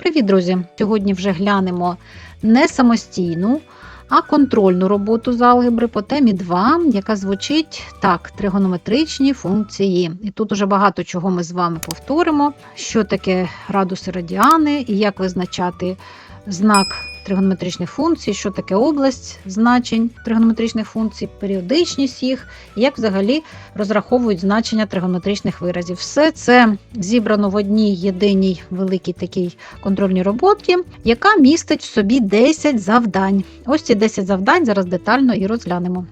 Привіт, друзі! Сьогодні вже глянемо не самостійну, а контрольну роботу з алгебри по темі 2, яка звучить так: тригонометричні функції. І тут уже багато чого ми з вами повторимо, що таке градуси радіани і як визначати знак тригонометричних функцій, що таке область значень тригонометричних функцій, періодичність їх, як взагалі розраховують значення тригонометричних виразів. Все це зібрано в одній єдиній великій такій контрольній роботі, яка містить в собі 10 завдань. Ось ці 10 завдань зараз детально і розглянемо.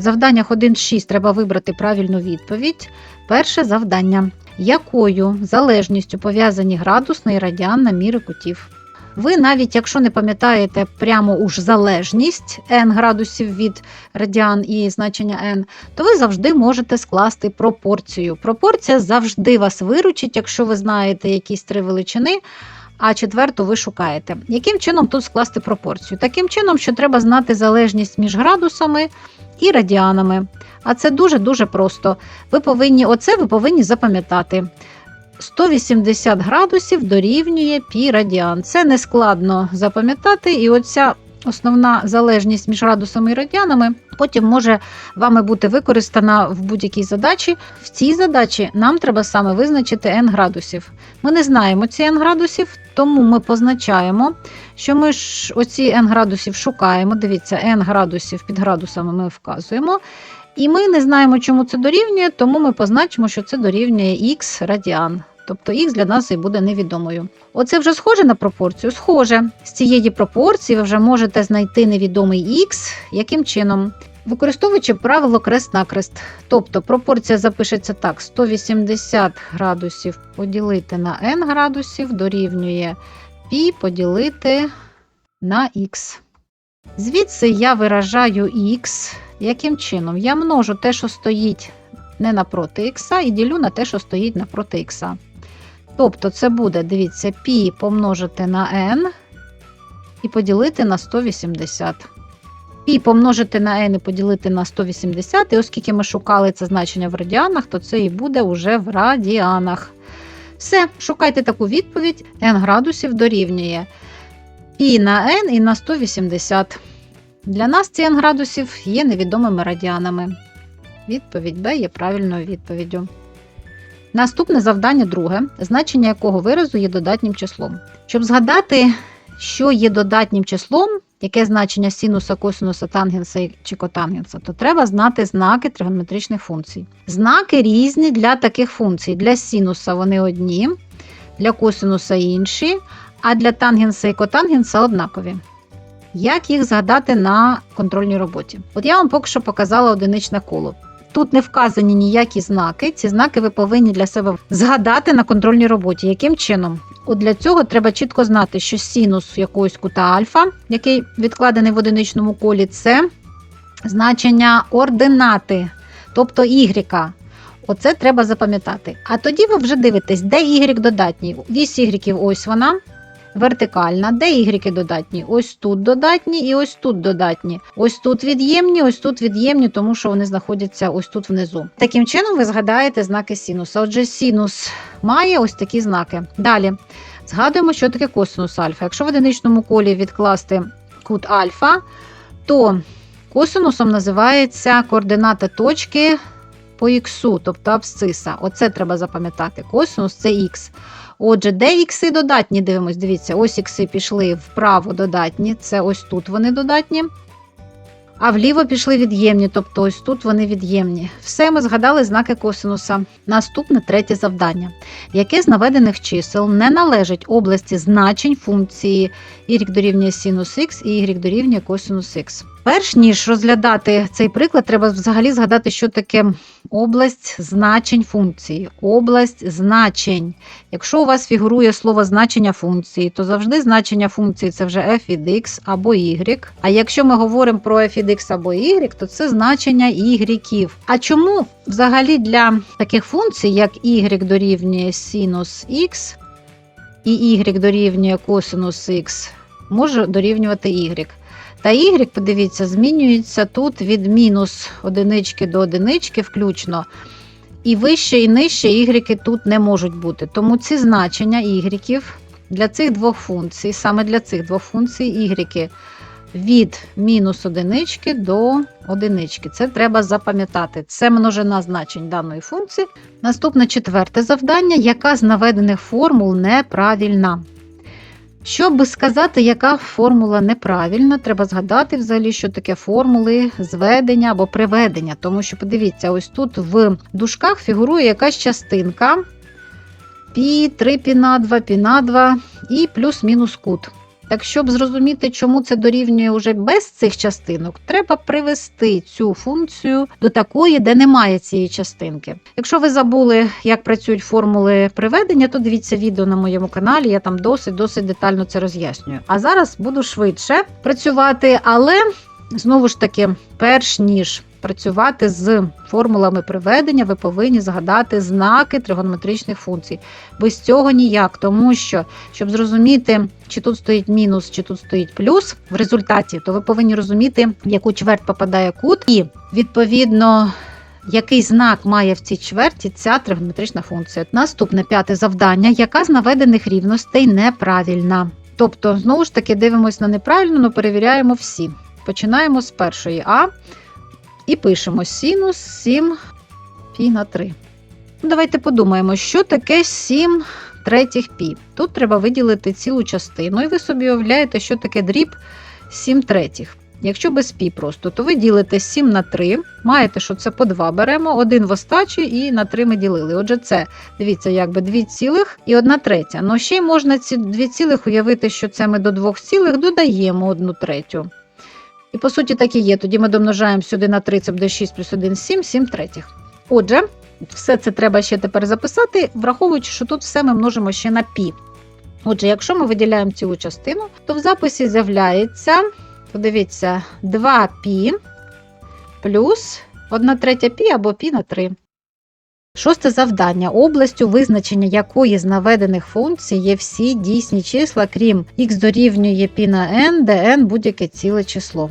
В завданнях 1-6 треба вибрати правильну відповідь. Перше завдання. Якою залежністю пов'язані градусний радіан на міри кутів? Ви навіть якщо не пам'ятаєте прямо уж залежність n градусів від радіан і значення n, то ви завжди можете скласти пропорцію. Пропорція завжди вас виручить, якщо ви знаєте якісь три величини, а четверту ви шукаєте. Яким чином тут скласти пропорцію? Таким чином, що треба знати залежність між градусами і радіанами. А це дуже-дуже просто. Ви повинні, Оце ви повинні запам'ятати. 180 градусів дорівнює пі радіан. Це не складно запам'ятати, і оця основна залежність між градусами і радіанами потім може вами бути використана в будь-якій задачі. В цій задачі нам треба саме визначити n градусів. Ми не знаємо ці n градусів, тому ми позначаємо, що ми ж оці n градусів шукаємо. Дивіться, n градусів під градусами ми вказуємо. І ми не знаємо, чому це дорівнює, тому ми позначимо, що це дорівнює х радіан. Тобто х для нас і буде невідомою. Оце вже схоже на пропорцію? Схоже. З цієї пропорції ви вже можете знайти невідомий х. Яким чином? Використовуючи правило крест-накрест. Тобто пропорція запишеться так: 180 градусів поділити на n градусів дорівнює π поділити на х. Звідси я виражаю х. Яким чином? Я множу те, що стоїть не напроти х, і ділю на те, що стоїть напроти х. Тобто це буде, дивіться, π помножити на n і поділити на 180. Пі помножити на n і поділити на 180, і оскільки ми шукали це значення в радіанах, то це і буде вже в радіанах. Все, шукайте таку відповідь: n градусів дорівнює пі на n і на 180. Для нас ці градусів є невідомими радіанами. Відповідь Б є правильною відповіддю. Наступне завдання друге, значення якого виразу є додатнім числом. Щоб згадати, що є додатнім числом, яке значення синуса, косинуса, тангенса чи котангенса, то треба знати знаки тригонометричних функцій. Знаки різні для таких функцій. Для синуса вони одні, для косинуса інші, а для тангенса і котангенса однакові. Як їх згадати на контрольній роботі? От я вам поки що показала одиничне коло. Тут не вказані ніякі знаки. Ці знаки ви повинні для себе згадати на контрольній роботі. Яким чином? От Для цього треба чітко знати, що синус якогось кута альфа, який відкладений в одиничному колі, це значення ординати, тобто y. Оце треба запам'ятати. А тоді ви вже дивитесь, де y додатній. Вісь y ось вона. Вертикальна, де y додатні? Ось тут додатні і ось тут додатні. Ось тут від'ємні, ось тут від'ємні, тому що вони знаходяться ось тут внизу. Таким чином, ви згадаєте знаки синуса. Отже, синус має ось такі знаки. Далі згадуємо, що таке косинус альфа. Якщо в одиничному колі відкласти кут альфа, то косинусом називається координата точки по х, тобто абсциса. Оце треба запам'ятати. Косинус це х. Отже, де ікси додатні, дивимось, дивіться, ось ікси пішли вправо додатні, це ось тут вони додатні. А вліво пішли від'ємні, тобто ось тут вони від'ємні. Все ми згадали знаки косинуса. Наступне третє завдання. Яке з наведених чисел не належить області значень функції y дорівнює синус х і y дорівнює косинус х. Перш ніж розглядати цей приклад, треба взагалі згадати, що таке область значень функції. Область значень. Якщо у вас фігурує слово значення функції, то завжди значення функції це вже f від x або y. А якщо ми говоримо про f від x або y, то це значення y. А чому взагалі для таких функцій, як y дорівнює синус x і y дорівнює косинус x, може дорівнювати y? Та y, подивіться, змінюється тут від мінус одинички до одинички включно. І вище і нижче y тут не можуть бути. Тому ці значення y для цих двох функцій, саме для цих двох функцій y від мінус одинички до одинички. Це треба запам'ятати. Це множина значень даної функції. Наступне четверте завдання, яка з наведених формул неправильна. Щоб сказати, яка формула неправильна, треба згадати взагалі, що таке формули зведення або приведення. Тому що, подивіться, ось тут в дужках фігурує якась частинка пі, 3 пі на 2, пі на 2 і плюс-мінус кут. Так, щоб зрозуміти, чому це дорівнює вже без цих частинок, треба привести цю функцію до такої, де немає цієї частинки. Якщо ви забули, як працюють формули приведення, то дивіться відео на моєму каналі, я там досить досить детально це роз'яснюю. А зараз буду швидше працювати, але знову ж таки, перш ніж працювати з формулами приведення, ви повинні згадати знаки тригонометричних функцій. Без цього ніяк, тому що, щоб зрозуміти, чи тут стоїть мінус, чи тут стоїть плюс в результаті, то ви повинні розуміти, в яку чверть попадає кут, і відповідно. Який знак має в цій чверті ця тригонометрична функція? Наступне п'яте завдання, яка з наведених рівностей неправильна. Тобто, знову ж таки, дивимося на неправильно, але перевіряємо всі. Починаємо з першої А і пишемо синус 7 пі на 3. Ну, Давайте подумаємо, що таке 7 третіх пі. Тут треба виділити цілу частину, і ви собі уявляєте, що таке дріб 7 третіх. Якщо без пі просто, то ви ділите 7 на 3, маєте, що це по 2 беремо, один в остачі і на 3 ми ділили. Отже, це, дивіться, якби 2 цілих і 1 третя. Ну ще й можна ці 2 цілих уявити, що це ми до 2 цілих додаємо 1 третю. І по суті так і є. Тоді ми домножаємо сюди на 3, це буде 6 плюс 1, 7, 7 третіх. Отже, все це треба ще тепер записати, враховуючи, що тут все ми множимо ще на пі. Отже, якщо ми виділяємо цілу частину, то в записі з'являється, подивіться, 2 пі плюс 1 третя пі або пі на 3. Шосте завдання. Областю визначення якої з наведених функцій є всі дійсні числа, крім х дорівнює π на n, де n будь-яке ціле число.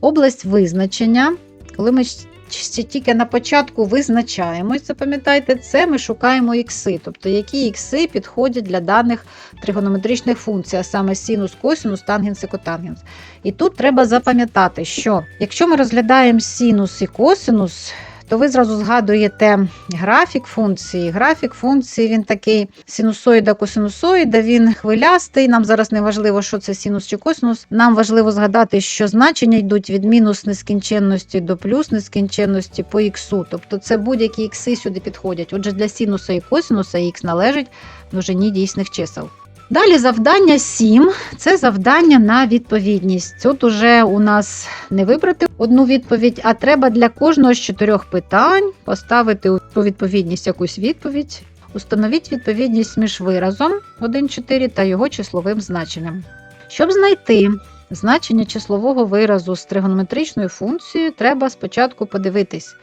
Область визначення, коли ми ще тільки на початку визначаємось, запам'ятайте, це ми шукаємо ікси, тобто які ікси підходять для даних тригонометричних функцій, а саме синус, косинус, тангенс і котангенс. І тут треба запам'ятати, що якщо ми розглядаємо синус і косинус, то ви зразу згадуєте графік функції. Графік функції він такий синусоїда, косинусоїда, він хвилястий. Нам зараз не важливо, що це синус чи косинус. Нам важливо згадати, що значення йдуть від мінус нескінченності до плюс нескінченності по іксу. Тобто це будь-які ікси сюди підходять. Отже, для синуса і косинуса х належить множині дійсних чисел. Далі завдання 7 це завдання на відповідність. Тут уже у нас не вибрати одну відповідь, а треба для кожного з чотирьох питань поставити у відповідність якусь відповідь. Установіть відповідність між виразом 1,4 та його числовим значенням. Щоб знайти значення числового виразу з тригонометричною функцією, треба спочатку подивитись,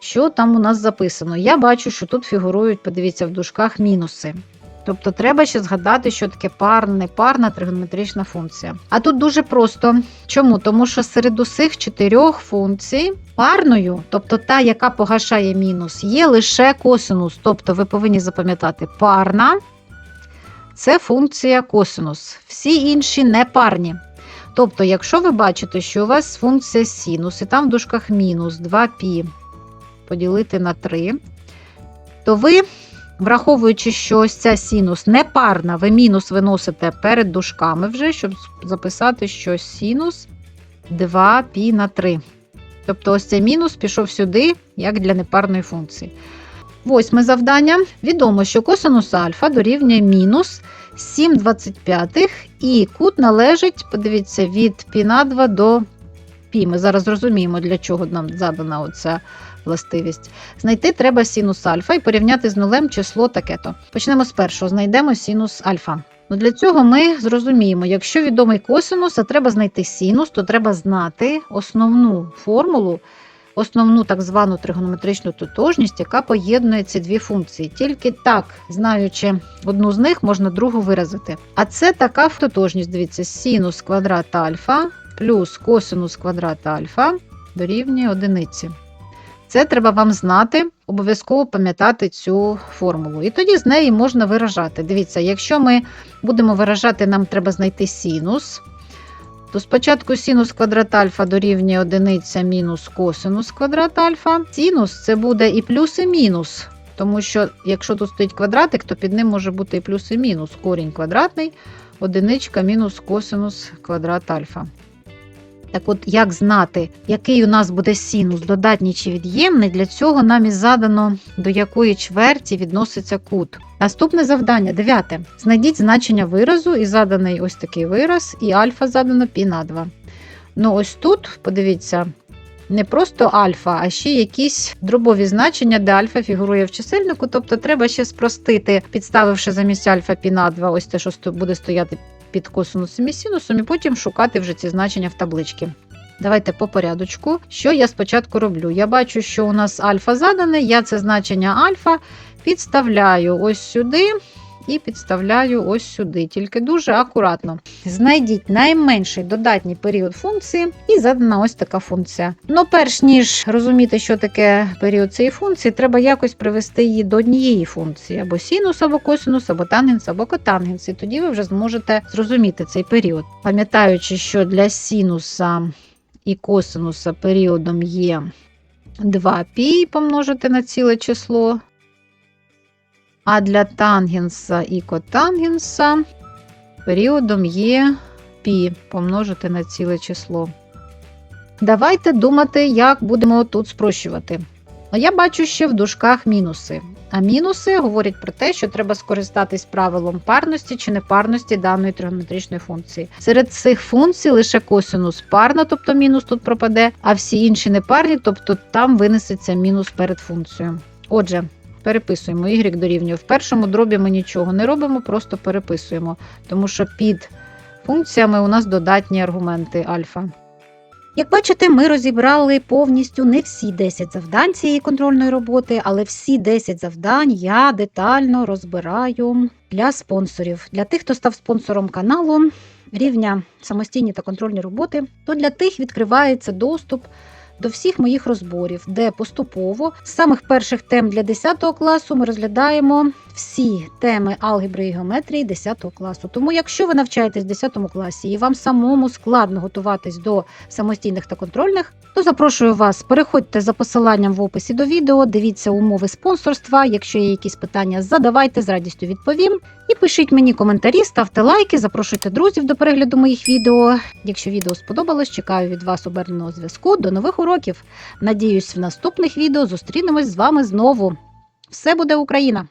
що там у нас записано. Я бачу, що тут фігурують, подивіться, в дужках мінуси. Тобто треба ще згадати, що таке парна, непарна тригонометрична функція. А тут дуже просто. Чому? Тому що серед усіх чотирьох функцій парною, тобто та, яка погашає мінус, є лише косинус. Тобто ви повинні запам'ятати, парна це функція косинус. Всі інші не парні. Тобто, якщо ви бачите, що у вас функція синус, і там в дужках мінус 2π поділити на 3, то ви Враховуючи, що ось ця синус непарна, ви мінус виносите перед дужками вже, щоб записати, що синус 2π на 3. Тобто ось цей мінус пішов сюди, як для непарної функції. Восьме завдання. Відомо, що косинус альфа дорівнює мінус 7,25 і кут належить, подивіться, від π на 2 до π. Ми зараз зрозуміємо, для чого нам задана оця властивість. Знайти треба синус альфа і порівняти з нулем число таке-то. Почнемо з першого, знайдемо синус альфа. Ну, Для цього ми зрозуміємо, якщо відомий косинус, а треба знайти синус, то треба знати основну формулу основну так звану тригонометричну тотожність, яка поєднує ці дві функції. Тільки так, знаючи одну з них, можна другу виразити. А це така тотожність, дивіться, синус квадрат альфа плюс косинус квадрат альфа дорівнює одиниці. Це треба вам знати, обов'язково пам'ятати цю формулу. І тоді з неї можна виражати. Дивіться, якщо ми будемо виражати, нам треба знайти синус, то спочатку синус квадрат альфа дорівнює одиниця мінус косинус квадрат альфа. Синус це буде і плюс, і мінус. Тому що якщо тут стоїть квадратик, то під ним може бути і плюс, і мінус. Корінь квадратний, одиничка мінус косинус квадрат альфа. Так от, як знати, який у нас буде синус, додатній чи від'ємний, для цього нам і задано, до якої чверті відноситься кут. Наступне завдання, дев'яте. Знайдіть значення виразу і заданий ось такий вираз, і альфа задано пі на 2. Ну, ось тут, подивіться, не просто альфа, а ще якісь дробові значення, де альфа фігурує в чисельнику. Тобто треба ще спростити, підставивши замість альфа пі на 2, ось те, що буде стояти під косинусом і синусом, і потім шукати вже ці значення в табличці. Давайте по порядочку. Що я спочатку роблю? Я бачу, що у нас альфа задане, я це значення альфа підставляю ось сюди і підставляю ось сюди. Тільки дуже акуратно. Знайдіть найменший додатній період функції і задана ось така функція. Ну, перш ніж розуміти, що таке період цієї функції, треба якось привести її до однієї функції: або синус, або косинус, або тангенс, або котангенс. І тоді ви вже зможете зрозуміти цей період. Пам'ятаючи, що для синуса і косинуса періодом є 2π помножити на ціле число. А для тангенса і котангенса періодом є π помножити на ціле число. Давайте думати, як будемо тут спрощувати. Ну, Я бачу ще в дужках мінуси. А мінуси говорять про те, що треба скористатись правилом парності чи непарності даної тригонометричної функції. Серед цих функцій лише косинус парна, тобто мінус тут пропаде, а всі інші непарні, тобто там винесеться мінус перед функцією. Отже, переписуємо y дорівнює. В першому дробі ми нічого не робимо, просто переписуємо, тому що під функціями у нас додатні аргументи альфа. Як бачите, ми розібрали повністю не всі 10 завдань цієї контрольної роботи, але всі 10 завдань я детально розбираю для спонсорів. Для тих, хто став спонсором каналу рівня самостійні та контрольні роботи, то для тих відкривається доступ до всіх моїх розборів, де поступово з самих перших тем для 10 класу ми розглядаємо всі теми алгебри і геометрії 10 класу. Тому, якщо ви навчаєтесь в 10 класі і вам самому складно готуватись до самостійних та контрольних, то запрошую вас, переходьте за посиланням в описі до відео, дивіться умови спонсорства. Якщо є якісь питання, задавайте з радістю відповім. І пишіть мені коментарі, ставте лайки, запрошуйте друзів до перегляду моїх відео. Якщо відео сподобалось, чекаю від вас оберненого зв'язку. До нових уроків. Надіюсь, в наступних відео зустрінемось з вами знову. Все буде Україна!